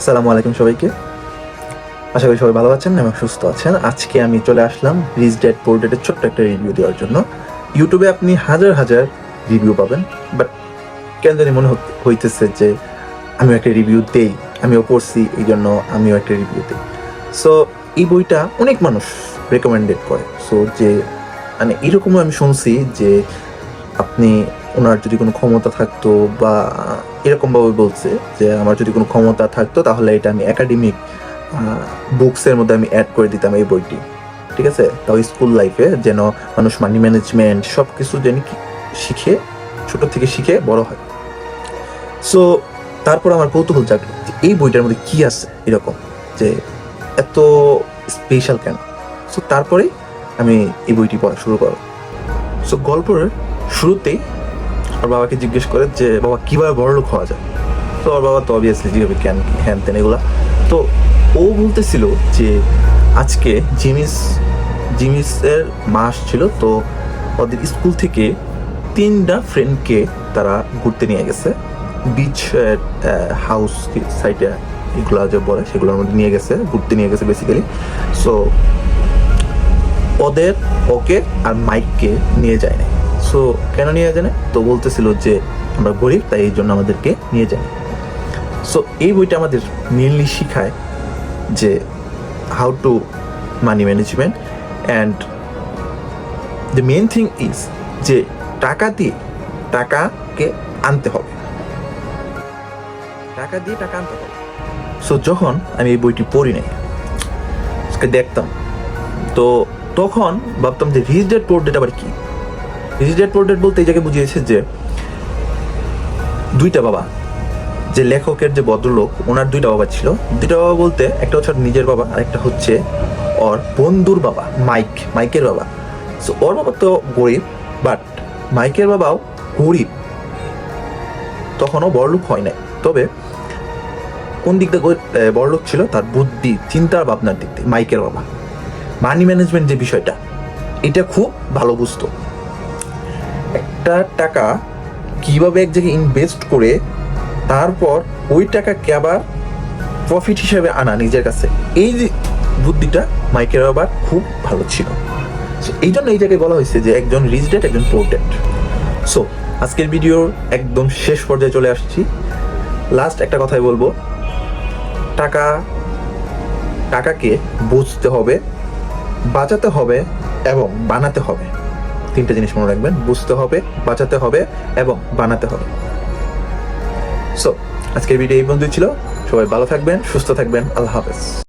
আসসালামু আলাইকুম সবাইকে। আশা করি সবাই ভালো আছেন এবং সুস্থ আছেন। আজকে আমি চলে আসলাম রিচ ডেড পোর্ট্রেটের ছোট্ট একটা রিভিউ দেওয়ার জন্য। ইউটিউবে আপনি হাজার হাজার রিভিউ পাবেন বাট কেন জানি মনে হইতেছে যে আমিও একটা রিভিউ দেই, আমিও পড়ছি এই জন্য আমিও একটা রিভিউ দিই। সো এই বইটা অনেক মানুষ রেকমেন্ডেড করে। সো যে মানে এরকমও আমি শুনছি যে আপনি ওনার যদি কোনো ক্ষমতা থাকতো বা এরকমভাবে বলছে যে আমার যদি কোনো ক্ষমতা থাকতো তাহলে এটা আমি একাডেমিক বুকসের মধ্যে আমি অ্যাড করে দিতাম এই বইটি। ঠিক আছে? তাও স্কুল লাইফে যেন মানুষ মানি ম্যানেজমেন্ট সব কিছু যেন শিখে, ছোট থেকে শিখে বড় হয়। সো তারপর আমার কৌতূহল জাগলো যে এই বইটার মধ্যে কি আছে এরকম? যে এত স্পেশাল কেন? সো তারপরেই আমি এই বইটি পড়া শুরু করো সো গল্পের শুরুতেই ওর বাবাকে জিজ্ঞেস করে যে, বাবা, কীভাবে বড়লোক হওয়া যায়? তো ওর বাবা তো অবভিয়াসলি জিজ্ঞাসা কেন কি হ্যান তেন এগুলা। তো ও বলতেছিল যে, আজকে জিমিস, জিমিসের মাস ছিল, তো ওদের স্কুল থেকে তিনটা ফ্রেন্ডকে তারা ঘুরতে নিয়ে গেছে। বিচ হাউস সাইডে এগুলো যে বলে, সেগুলোর মধ্যে নিয়ে গেছে, ঘুরতে নিয়ে গেছে বেসিক্যালি সো ওদের, ওকে আর মাইককে নিয়ে যায় সো কেন নিয়ে যায় না? তো বলতেছিল যে আমরা গরিব, তাই এই জন্য আমাদেরকে নিয়ে যায়। সো এই বইটা আমাদের মেনলি শিখায় যে how to money management and the main thing is যে টাকা দিয়ে টাকাকে আনতে হবে। টাকা দিয়ে টাকা আনতে হবে। সো যখন আমি এই বইটি পড়ি নাই দেখতাম, তো তখন ভাবতাম যে রিচ ডেট পোর্ট্রেট আবার কি? ডেট পোর্ট্রেট বলতে এই জায়গায় বুঝিয়েছে যে দুইটা বাবা, যে লেখকের যে ভদ্রলোক, ওনার দুইটা বাবা ছিল। দুইটা বাবা বলতে একটা হচ্ছে নিজের বাবা, আর একটা হচ্ছে ওর বন্ধুর বাবা, মাইক, মাইকের বাবা। সো ওর বাবা তো গরিব বাট মাইকের বাবাও গরিব। তখনও বড়লোক হয় নাই। তবে কোন দিক দিয়ে বড়লোক ছিল? তার বুদ্ধি, চিন্তার ভাবনার দিক দিয়ে, মাইকের বাবা। মানি ম্যানেজমেন্ট যে বিষয়টা, এটা খুব ভালো বুঝতো। একটা টাকা কীভাবে এক জায়গায় ইনভেস্ট করে তারপর ওই টাকাকে আবার প্রফিট হিসেবে আনা নিজের কাছে? এই বুদ্ধিটা মাইকের আবার খুব ভালো ছিল। এই জন্য এই জায়গায় বলা হয়েছে যে একজন রিচ ডেট একজন পোর ডেট সো আজকের ভিডিওর একদম শেষ পর্যায়ে চলে আসছি। লাস্ট একটা কথাই বলব। টাকা, টাকাকে বুঝতে হবে, বাঁচাতে হবে এবং বানাতে হবে। তিনটা জিনিস মনে রাখবেন। বুঝতে হবে, বাঁচাতে হবে এবং বানাতে হবে। সো আজকের ভিডিও এই পর্যন্তই ছিল। সবাই ভালো থাকবেন, সুস্থ থাকবেন। আল্লাহ হাফেজ।